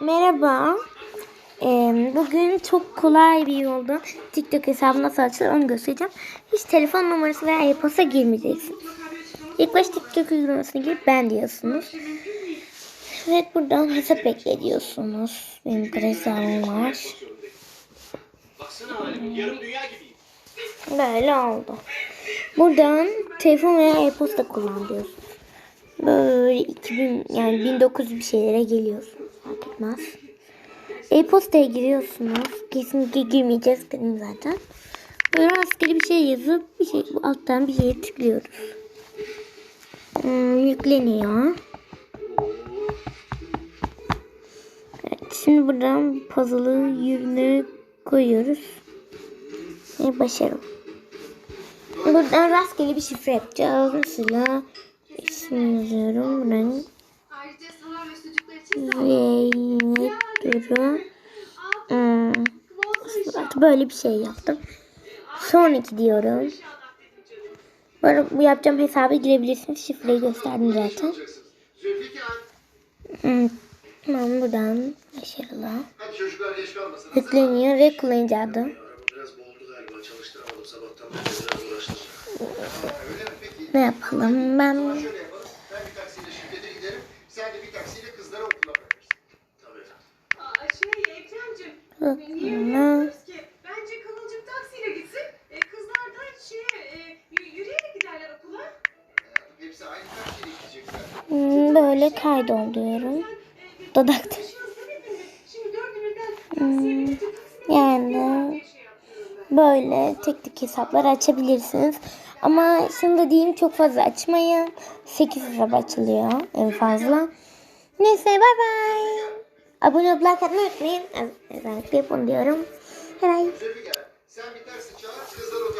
Merhaba. Ee, bugün çok kolay bir yolda TikTok hesabı nasıl açılır onu göstereceğim. Hiç telefon numarası veya e-posta girmeyeceksiniz. İlk başta TikTok uygulamasına girip ben diyorsunuz. Evet buradan hesap ekle. Benim kadar hesabım var. Böyle oldu. Buradan telefon veya e-posta kullan diyorsunuz. Böyle 2000 yani 1900 bir şeylere geliyorsunuz. Etmez. E-postaya giriyorsunuz. Kesinlikle girmeyeceğiz benim zaten. Böyle rastgele bir şey yazıp bir şey bu alttan bir şeye tıklıyoruz. Hmm, yükleniyor. Evet, şimdi buradan puzzle'ı yerine koyuyoruz. Ve başarım. Buradan rastgele bir şifre yapacağız. Mesela ismi yazıyorum. Buradan artık böyle bir şey yaptım. Sonraki diyorum. Bu, bu yapacağım hesaba girebilirsiniz. Şifreyi gösterdim zaten. Hmm, Tamam buradan başarılı. Yükleniyor ve kullanıcı adı. Ne yapalım? Ben. Sen de bir taksiyle kızları okula bırakırsın. Tabii. Aa, şey Ekrem'cim dördümüzden taksiye binip de taksinin Yani böyle tek tek hesaplar açabilirsiniz. Ama şunu da diyeyim çok fazla açmayın. 8 hesap açılıyor en fazla. Neyse bay bay. Abone olup like atmayı unutmayın. Özellikle bunu diyorum. Bay bay. Sen bir çağır kızlar o